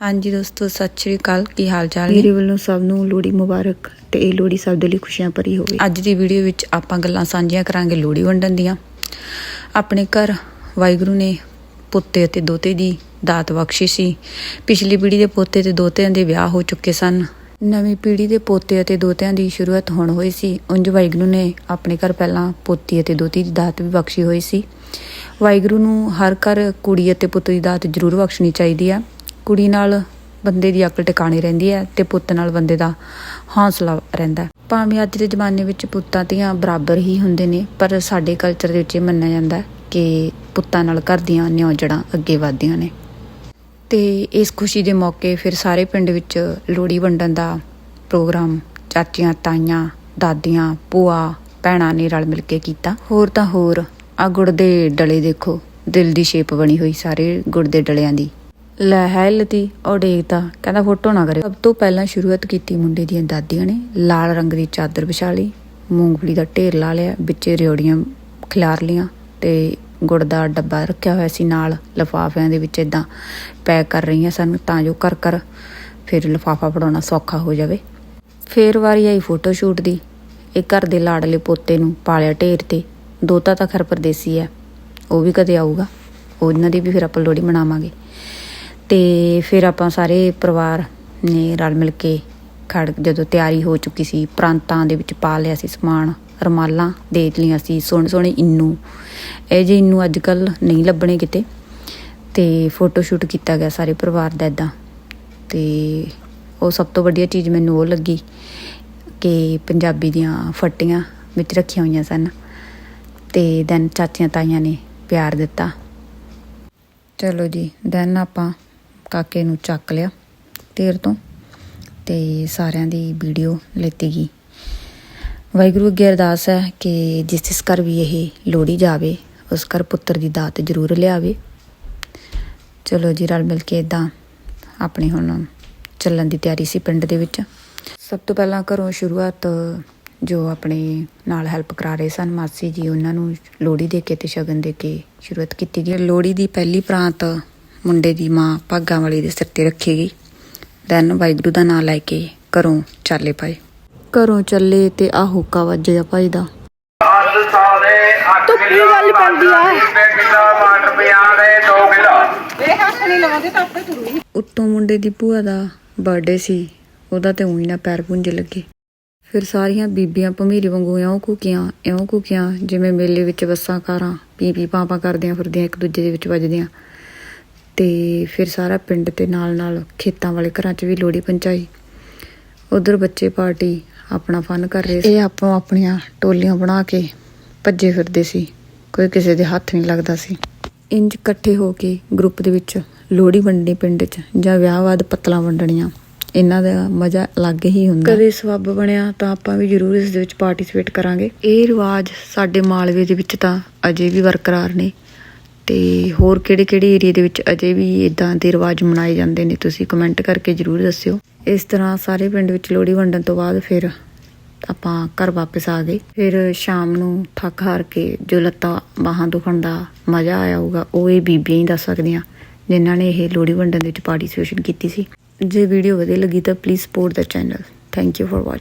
ਹਾਂਜੀ ਦੋਸਤੋ ਸਤਿ ਸ਼੍ਰੀ ਅਕਾਲ। ਕੀ ਹਾਲ ਚਾਲ ਮੇਰੇ ਨੇ ਵੱਲੋਂ ਸਭ ਨੂੰ ਲੋਹੜੀ ਮੁਬਾਰਕ ਤੇ ਇਹ ਲੋਹੜੀ ਸਭ ਦੇ ਲਈ ਖੁਸ਼ੀਆਂ ਭਰੀ ਹੋਵੇ। ਅੱਜ ਦੀ ਵੀਡੀਓ ਵਿੱਚ ਆਪਾਂ ਗੱਲਾਂ ਸਾਂਝੀਆਂ ਕਰਾਂਗੇ ਲੋਹੜੀ ਵੰਡਣ ਦੀਆਂ। ਆਪਣੇ ਘਰ ਵਾਹਿਗੁਰੂ ਨੇ ਪੁੱਤੇ ਅਤੇ ਦੋਤੇ ਦੀ ਦਾਤ ਬਖਸ਼ੀ ਸੀ। ਪਿਛਲੀ ਪੀੜ੍ਹੀ ਦੇ ਪੋਤੇ ਤੇ ਦੋਤਿਆਂ ਦੇ ਵਿਆਹ ਹੋ ਚੁੱਕੇ ਸਨ। ਨਵੀਂ ਪੀੜ੍ਹੀ ਦੇ ਪੋਤੇ ਅਤੇ ਦੋਤਿਆਂ ਦੀ ਸ਼ੁਰੂਆਤ ਹੁਣ ਹੋਈ ਸੀ। ਉਂਝ ਵਾਹਿਗੁਰੂ ਨੇ ਆਪਣੇ ਘਰ ਪਹਿਲਾਂ ਪੋਤੀ ਅਤੇ ਦੋਤੀ ਦੀ ਦਾਤ ਵੀ ਬਖਸ਼ੀ ਹੋਈ ਸੀ। ਵਾਹਿਗੁਰੂ ਨੂੰ ਹਰ ਘਰ ਕੁੜੀ ਅਤੇ ਪੁੱਤ ਦੀ ਦਾਤ ਜ਼ਰੂਰ ਬਖਸ਼ਣੀ ਚਾਹੀਦੀ ਹੈ ਕੁੜੀ ਨਾਲ ਬੰਦੇ ਦੀ ਅਕਲ ਟਿਕਾਣੀ ਰਹਿੰਦੀ ਹੈ ਤੇ ਪੁੱਤ ਨਾਲ ਬੰਦੇ ਦਾ ਹੌਸਲਾ ਰਹਿੰਦਾ ਭਾਵੇਂ ਅੱਜ ਦੇ ਜ਼ਮਾਨੇ ਵਿੱਚ ਪੁੱਤਾਂ ਧੀਆਂ ਬਰਾਬਰ ਹੀ ਹੁੰਦੇ ਨੇ, ਪਰ ਸਾਡੇ ਕਲਚਰ ਦੇ ਵਿੱਚ ਇਹ ਮੰਨਿਆ ਜਾਂਦਾ ਕਿ ਪੁੱਤਾਂ ਨਾਲ ਘਰ ਦੀਆਂ ਨਿਉਜੜਾਂ ਅੱਗੇ ਵਧਦੀਆਂ ਨੇ। ਤੇ ਇਸ ਖੁਸ਼ੀ ਦੇ ਮੌਕੇ ਫਿਰ ਸਾਰੇ ਪਿੰਡ ਵਿੱਚ ਲੋਹੜੀ ਵੰਡਣ ਦਾ ਪ੍ਰੋਗਰਾਮ ਚਾਚੀਆਂ, ਤਾਈਆਂ, ਦਾਦੀਆਂ, ਭੂਆ, ਭੈਣਾਂ ਨੇ ਰਲ ਮਿਲ ਕੇ ਕੀਤਾ। ਹੋਰ ਤਾਂ ਹੋਰ ਆ ਗੁੜ ਦੇ ਡਲੇ ਦੇਖੋ, ਦਿਲ ਦੀ ਸ਼ੇਪ ਬਣੀ ਹੋਈ ਸਾਰੇ ਗੁੜ ਦੇ ਡਲਿਆਂ ਦੀ। ਲੈ ਹੈ ਲਤੀ, ਉਹ ਦੇਖਦਾ ਕਹਿੰਦਾ ਫੋਟੋ ਨਾ ਕਰੇ ਸਭ ਤੋਂ ਪਹਿਲਾਂ ਸ਼ੁਰੂਆਤ ਕੀਤੀ ਮੁੰਡੇ ਦੀਆਂ ਦਾਦੀਆਂ ਨੇ। ਲਾਲ ਰੰਗ ਦੀ ਚਾਦਰ ਵਿਛਾ ਲਈ। ਮੂੰਗਫਲੀ ਦਾ ਢੇਰ ਲਾ ਲਿਆ। ਵਿੱਚੇ ਰਿਓੜੀਆਂ ਖਿਲਾਰ ਲੀਆਂ ਤੇ ਗੁੜ ਦਾ ਡੱਬਾ ਰੱਖਿਆ ਹੋਇਆ ਸੀ ਨਾਲ। ਲਫਾਫਿਆਂ ਦੇ ਵਿੱਚ ਇਦਾਂ ਪੈਕ ਕਰ ਰਹੀਆਂ ਸਨ ਤਾਂ ਜੋ ਕਰ ਕਰ ਫਿਰ ਲਫਾਫਾ ਫੜਾਉਣਾ ਸੌਖਾ ਹੋ ਜਾਵੇ। ਫੇਰ ਵਾਰੀ ਆਈ ਫੋਟੋ ਸ਼ੂਟ ਦੀ। ਇਹ ਘਰ ਦੇ ਲਾੜਲੇ ਪੋਤੇ ਨੂੰ ਪਾਲਿਆ ਢੇਰ ਤੇ। ਦੋਤਾ ਤਾਂ ਖਰ ਪਰਦੇਸੀ ਹੈ। ਉਹ ਵੀ ਕਦੇ ਆਊਗਾ। ਉਹਨਾਂ ਦੀ ਵੀ ਫਿਰ ਆਪਾਂ ਲੋਹੜੀ ਮਨਾਵਾਂਗੇ। ਤੇ ਫਿਰ ਆਪਾਂ ਸਾਰੇ ਪਰਿਵਾਰ ਨੇ ਰਲ ਮਿਲ ਕੇ ਖੜ ਜਦੋਂ ਤਿਆਰੀ ਹੋ ਚੁੱਕੀ ਸੀ, ਪ੍ਰਾਂਤਾਂ ਦੇ ਵਿੱਚ ਪਾ ਲਿਆ ਸੀ ਸਮਾਨ, ਰਮਾਲਾਂ ਦੇ ਲਈਆਂ ਸੀ, ਸੋਹਣੇ ਸੋਹਣੇ ਇੰਨੂ। ਇਹ ਜੇ ਇੰਨੂ ਅੱਜ ਕੱਲ ਨਹੀਂ ਲੱਭਣੇ ਕਿਤੇ। ਤੇ ਫੋਟੋ ਸ਼ੂਟ ਕੀਤਾ ਗਿਆ ਸਾਰੇ ਪਰਿਵਾਰ ਦਾ ਇਦਾਂ ਤੇ ਉਹ ਸਭ ਤੋਂ ਵਧੀਆ ਚੀਜ਼ ਮੈਨੂੰ ਉਹ ਲੱਗੀ ਕਿ ਪੰਜਾਬੀ ਦੀਆਂ ਫੱਟੀਆਂ ਵਿੱਚ ਰੱਖੀਆਂ ਹੋਈਆਂ ਸਨ। ਤੇ ਦੈਨ ਚਾਚੀਆਂ ਤਾਈਆਂ ਨੇ ਪਿਆਰ ਦਿੱਤਾ। ਚਲੋ ਜੀ ਦੈਨ ਆਪਾਂ ਕਾਕੇ ਨੂੰ ਚੱਕ ਲਿਆ ਤੇਰ ਤੋਂ ਤੇ ਸਾਰਿਆਂ ਦੀ ਵੀਡੀਓ ਲੈਤੀ ਗਈ। ਵਾਹਿਗੁਰੂ ਅੱਗੇ ਅਰਦਾਸ ਹੈ ਕਿ ਜਿਸ ਜਿਸ ਘਰ ਵੀ ਇਹ ਲੋੜੀ ਜਾਵੇ, ਉਸ ਘਰ ਪੁੱਤਰ ਦੀ ਦਾਤ ਜ਼ਰੂਰ ਲਿਆਵੇ। ਚਲੋ ਜੀ, ਰਲ ਮਿਲ ਕੇ ਇਦਾਂ ਆਪਣੀ ਹੁਣ ਚੱਲਣ ਦੀ ਤਿਆਰੀ ਸੀ ਪਿੰਡ ਦੇ ਵਿੱਚ। ਸਭ ਤੋਂ ਪਹਿਲਾਂ ਘਰੋਂ ਸ਼ੁਰੂਆਤ ਜੋ ਆਪਣੇ ਨਾਲ ਹੈਲਪ ਕਰਾ ਰਹੇ ਸਨ ਮਾਸੀ ਜੀ, ਉਹਨਾਂ ਨੂੰ ਲੋੜੀ ਦੇ ਕੇ ਤੇ ਸ਼ਗਨ ਦੇ ਕੇ ਸ਼ੁਰੂਆਤ ਕੀਤੀ ਗਈ। ਲੋੜੀ ਦੀ ਪਹਿਲੀ ਪ੍ਰਾਂਤ ਮੁੰਡੇ ਦੀ ਮਾਂ ਭਾਗਾਂ ਵਾਲੀ ਦੇ ਸਿਰ ਤੇ ਰੱਖੀ ਗਈ। ਦੈਨ ਵਾਹਿਗੁਰੂ ਦਾ ਨਾਮ ਲੈ ਕੇ ਘਰੋਂ ਚਾਲੇ ਪਾਏ। ਘਰੋਂ ਚੱਲੇ ਤੇ ਆ ਹੁੱਕਾ ਵੱਜਿਆ ਭਾਈ ਦਾ। ਧੁੱਪੀ ਗੱਲ ਪੈਂਦੀ ਆ। ਕਿਲੋ ਮਟਰ ਪਿਆ ਦੇ 2 ਕਿਲੋ ਉੱਤੋਂ ਮੁੰਡੇ ਦੀ ਭੂਆ ਦਾ ਬਰਥਡੇ ਸੀ ਉਹਦਾ ਤੇ ਉਹੀ ਨਾ ਪੈਰ ਪੁੰਜ ਲੱਗੇ। ਫਿਰ ਸਾਰੀਆਂ ਬੀਬੀਆਂ ਭਮੀਰੀ ਵਾਂਗੂ ਇਉਂ ਕੁਕੀਆਂ ਇਉਂ ਕੁਕੀਆਂ ਜਿਵੇਂ ਮੇਲੇ ਵਿੱਚ ਬੱਸਾਂ ਕਾਰਾਂ ਪੀ ਪੀ ਪਾਪਾ ਕਰਦੀਆਂ ਫਿਰਦੀਆਂ ਇੱਕ ਦੂਜੇ ਦੇ ਵਿੱਚ ਵੱਜਦੀਆਂ। ਤੇ ਫਿਰ ਸਾਰਾ ਪਿੰਡ ਤੇ ਨਾਲ ਨਾਲ ਖੇਤਾਂ ਵਾਲੇ ਘਰਾਂ 'ਚ ਵੀ ਲੋੜੀ ਪਹੁੰਚਾਈ ਉਧਰ ਬੱਚੇ ਪਾਰਟੀ ਆਪਣਾ ਫਨ ਕਰ ਰਹੇ ਸੀ। ਇਹ ਆਪੋ ਆਪਣੀਆਂ ਟੋਲੀਆਂ ਬਣਾ ਕੇ ਭੱਜੇ ਫਿਰਦੇ ਸੀ। ਕੋਈ ਕਿਸੇ ਦੇ ਹੱਥ ਨਹੀਂ ਲੱਗਦਾ ਸੀ। ਇੰਜ ਇਕੱਠੇ ਹੋ ਕੇ ਗਰੁੱਪ ਦੇ ਵਿੱਚ ਲੋਹੜੀ ਵੰਡਣੀ ਪਿੰਡ 'ਚ ਜਾਂ ਵਿਆਹ ਬਾਅਦ ਪੱਤਲਾਂ ਵੰਡਣੀਆਂ ਇਹਨਾਂ ਦਾ ਮਜ਼ਾ ਅਲੱਗ ਹੀ ਹੁੰਦਾ। ਕਦੇ ਸਬੱਬ ਬਣਿਆ ਤਾਂ ਆਪਾਂ ਵੀ ਜ਼ਰੂਰ ਇਸ ਦੇ ਵਿੱਚ ਪਾਰਟਿਸਿਪੇਟ ਕਰਾਂਗੇ। ਇਹ ਰਿਵਾਜ ਸਾਡੇ ਮਾਲਵੇ ਦੇ ਵਿੱਚ ਤਾਂ ਅਜੇ ਵੀ ਬਰਕਰਾਰ ਨੇ। ਤੇ ਹੋਰ ਕਿਹੜੇ ਕਿਹੜੇ ਏਰੀਆ ਦੇ ਵਿੱਚ ਅਜੇ ਵੀ ਇਦਾਂ ਦੇ ਰਿਵਾਜ ਮਨਾਏ ਜਾਂਦੇ ਨੇ, ਤੁਸੀਂ ਕਮੈਂਟ ਕਰਕੇ ਜ਼ਰੂਰ ਦੱਸਿਓ। ਇਸ ਤਰ੍ਹਾਂ ਸਾਰੇ ਪਿੰਡ ਵਿੱਚ ਲੋਹੜੀ ਵੰਡਣ ਤੋਂ ਬਾਅਦ ਫਿਰ ਆਪਾਂ ਘਰ ਵਾਪਸ ਆ ਗਏ। ਫਿਰ ਸ਼ਾਮ ਨੂੰ ਥੱਕ ਹਾਰ ਕੇ ਜੋ ਲੱਤਾਂ ਬਾਹਾਂ ਦੁਖਣ ਦਾ ਮਜ਼ਾ ਆਇਆ ਹੋਊਗਾ, ਉਹ ਇਹ ਬੀਬੀਆਂ ਹੀ ਦੱਸ ਸਕਦੀਆਂ, ਜਿਨ੍ਹਾਂ ਨੇ ਇਹ ਲੋਹੜੀ ਵੰਡਣ ਦੇ ਵਿੱਚ ਪਾਰਟਿਸਿਪੇਸ਼ਨ ਕੀਤੀ ਸੀ। ਜੇ ਵੀਡੀਓ ਵਧੀਆ ਲੱਗੀ ਤਾਂ please support the channel thank you for watching